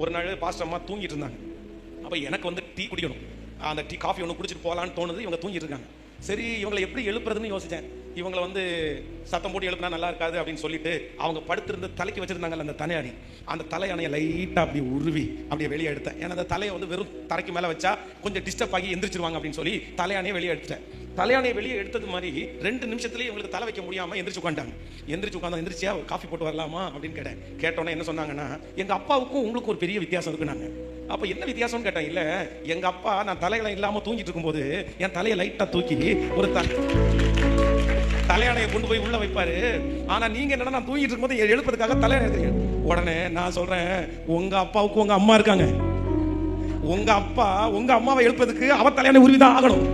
ஒரு நாள் பாஸ்டர் அம்மா தூங்கிட்டு இருந்தாங்க. அப்போ எனக்கு வந்து டீ குடிக்கணும். அந்த டீ காஃபி ஒன்று குடிச்சிட்டு போகலான்னு தோணுது இவங்க தூங்கிட்டு இருக்காங்க. சரி இவங்களை எப்படி எழுப்புறதுன்னு யோசித்தேன் இவங்களை வந்து சத்தம் போட்டு எழுப்புனா நல்லா இருக்காது அப்படின்னு சொல்லிட்டு அவங்க படுத்திருந்து தலைக்கு வச்சிருந்தாங்கல்ல அந்த தலையாணி. அந்த தலையானையை லைட்டாக அப்படி உருவி அப்படியே வெளியே எடுத்தேன். ஏன்னா அந்த தலையை வந்து வெறும் தரைக்கு மேலே வச்சா கொஞ்சம் டிஸ்டர்ப் ஆகி எந்திரிச்சிருவாங்க அப்படின்னு சொல்லி தலையானையை வெளியே எடுத்துட்டேன். தலையாணையை வெளியே எடுத்தது மாதிரி ரெண்டு நிமிஷத்துலேயே இவங்களுக்கு தலை வைக்க முடியாமல் எந்திரிச்சு உட்காந்துட்டாங்க. எந்திரிச்சு உட்காந்து எந்திரிச்சியா? காஃபி போட்டு வரலாமா? அப்படின்னு கேட்டேன். கேட்டோன்னே என்ன சொன்னாங்கன்னா எங்கள் அப்பாவுக்கும் உங்களுக்கு ஒரு பெரிய வித்தியாசம் இருக்குனாங்க அப்ப என்ன வித்தியாசம்னு கேட்டேன் இல்ல எங்க அப்பா நான் தலையில இல்லாம தூங்கிட்டு இருக்கும்போது என் தலையை லைட்டா தூக்கி ஒரு த தலையானையை கொண்டு போய் உள்ள வைப்பாரு. ஆனா நீங்க என்னன்னா நான் தூங்கிட்டு இருக்கும்போது எழுப்பதுக்காக தலையாணை எடுக்கிறீங்க உடனே நான் சொல்றேன் உங்க அப்பாவுக்கு உங்க அம்மா இருக்காங்க. உங்க அப்பா உங்க அம்மாவை எழுப்பதுக்கு அவ உருவி தான் ஆகணும்.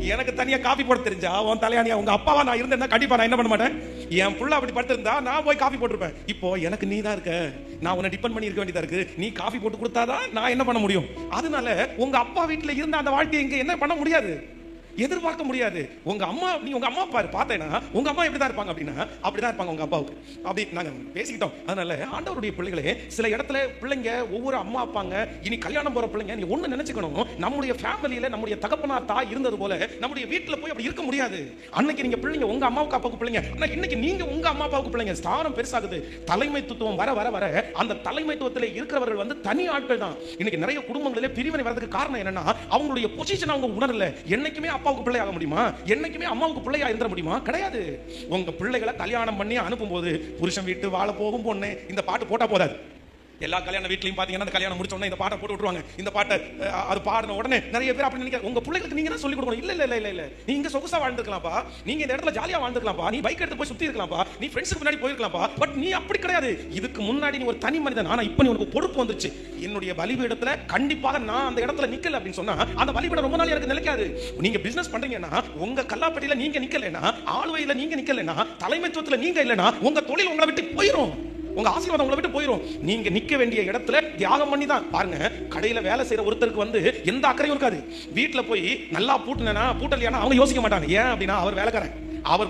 எனக்கு தனியாக காஃபி போட தெரிஞ்சா உன் தலையாணியா உங்க அப்பாவா நான் இருந்தேன் கண்டிப்பா நான் என்ன பண்ண மாட்டேன்? என் புள்ள அப்படி படுத்திருந்தா நான் போய் காஃபி போட்டிருப்பேன். இப்போ எனக்கு நீ தான் இருக்க. நான் உன்னை டிபெண்ட் பண்ணி இருக்க வேண்டியதா இருக்கு. நீ காஃபி போட்டு கொடுத்தாதான் நான் என்ன பண்ண முடியும்? அதனால உங்க அப்பா வீட்டில் இருந்த அந்த வாழ்க்கையை இங்க என்ன பண்ண முடியாது? எதிர்பார்க்க முடியாது. உங்க அம்மா நீ உங்க அம்மா பாரு பார்த்தேன்னா உங்க அம்மா எப்படி தான் இருப்பாங்க அப்படின்னா அப்படிதான் இருப்பாங்க உங்க அப்பாவுக்கு. அப்படி நாங்க பேசிக்கிட்டோம். அதனால ஆண்டவருடைய பிள்ளைகளே சில இடத்துல பிள்ளைங்க ஒவ்வொரு அம்மா அப்பாங்க இனி கல்யாணம் போற பிள்ளைங்க நீ ஒண்ணு நினைச்சுக்கணும். நம்முடைய ஃபேமிலியில நம்முடைய தகப்பனார் தாய் இருந்தது போல நம்முடைய வீட்டுல போய் அப்படி இருக்க முடியாது. அன்னைக்கு நீங்க பிள்ளைங்க உங்க அம்மாவுக்கு அப்பாவுக்கு பிள்ளைங்க. ஆனா இன்னைக்கு நீங்க உங்க அம்மா அப்பாவுக்கு பிள்ளைங்க. ஸ்தானம் பெருசாகுது. தலைமைத்துவம் வர வர வர அந்த தலைமைத்துவத்தில் இருக்கிறவர்கள் வந்து தனி ஆட்கள் தான். இன்னைக்கு நிறைய குடும்பங்களிலே பிரிவினை வரதுக்கு காரணம் என்னன்னா அவங்களுடைய பொசிஷன் அவங்க உணரல. என்னைக்குமே அப்பாவுக்கு பிள்ளையாக ஆக முடியுமா? என்னைக்குமே அம்மாவுக்கு பிள்ளையா இருந்துட முடியுமா? கிடையாது. உங்க பிள்ளைகளை கல்யாணம் பண்ணி அனுப்பும்போது புருஷன் வீட்டு வாழ போகும் பொண்ணு. இந்த பாட்டு போட்டா போதாது. எல்லா கல்யாண வீட்லையும் பாத்தீங்கன்னா அந்த கல்யாணம் முடிச்சோடனே இந்த பாட்டை போட்டு விட்டுருவாங்க. இந்த பாட்டை அது பாடின உடனே நிறைய பேர் அப்படி நினைக்க உங்க பிள்ளைகளுக்கு நீங்க தான் சொல்லி கொடுக்கணும். இல்ல இல்ல இல்ல இல்ல இல்ல. நீங்க சொகுசா வாழ்ந்துக்கலாம்ப்பா நீங்க இந்த இடத்துல ஜாலியா வாழ்ந்துக்கலாம்ப்பா நீ பைக் எடுத்து போய் சுத்தி இருக்கலாம்ப்பா. நீ ஃப்ரெண்ட்ஸுக்கு முன்னாடி போயிருக்கலாம்ப்பா. பட் நீ அப்படி கிடையாது. இதுக்கு முன்னாடி நீ ஒரு தனி மனிதன். ஆனா இப்போ நீ உனக்கு பொறுப்பு வந்துருச்சு. என்னுடைய பலிபீடத்துல கண்டிப்பாக நான் அந்த இடத்துல நிக்கல அப்படின்னு சொன்னா அந்த பலிபீடம் ரொம்ப நாள் எனக்கு நிலைக்காது. நீங்க பிசினஸ் பண்றீங்கன்னா உங்க கல்லாப்பட்டியில நீங்க நிக்கலைன்னா ஆளுவையில நீங்க நிக்கலைன்னா தலைமைத்துவத்துல நீங்க இல்லைன்னா உங்க தொழில் உங்களை விட்டு போயிடும் உங்க ஆசீர்வாதம் உங்களை விட்டு போயிடும் நீங்க நிக்க வேண்டிய இடத்துல தியாகம் பண்ணி தான் பாருங்க கடையில வேலை செய்யற ஒருத்தருக்கு வந்து எந்த அக்கறையும் இருக்காது. வீட்டுல போய் நல்லா பூட்டினா பூட்டலையானா அவங்க யோசிக்க மாட்டாங்க. ஏன் அப்படின்னா அவர் வேலைக்காரன். அவர்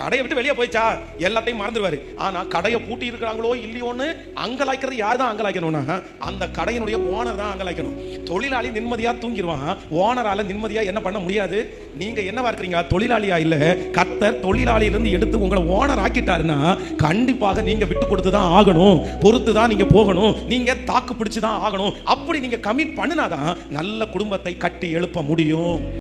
கடையை விட்டு வெளியே போயிச்சா? எல்லாத்தையும் மறந்துடுவாரு. ஆனா கடையை பூட்டி இருக்கிறாங்களோ இல்லையோன்னு அங்கலாய்க்கிறது யார் தான் அங்கலாய்க்கணும்னா? அந்த கடையினுடைய ஓனர் தான் அங்கலாய்க்கணும். தொழிலாளி நிம்மதியா தூங்கிடுவான். ஓனரால நிம்மதியா என்ன பண்ண முடியாது? நீங்க என்னவா இருக்கிறீங்க? தொழிலாளியா இல்ல. கத்தர் தொழிலாளியிலிருந்து எடுத்து உங்களை ஓனர் ஆக்கிட்டாருன்னா கண்டிப்பாக நீங்க விட்டு கொடுத்து தான் ஆகணும். பொறுத்து தான் நீங்க போகணும். நீங்க தாக்கு பிடிச்சு தான் ஆகணும். அப்படி நீங்க கமிட் பண்ணினாதான் நல்ல குடும்பத்தை கட்டி எழுப்ப முடியும்.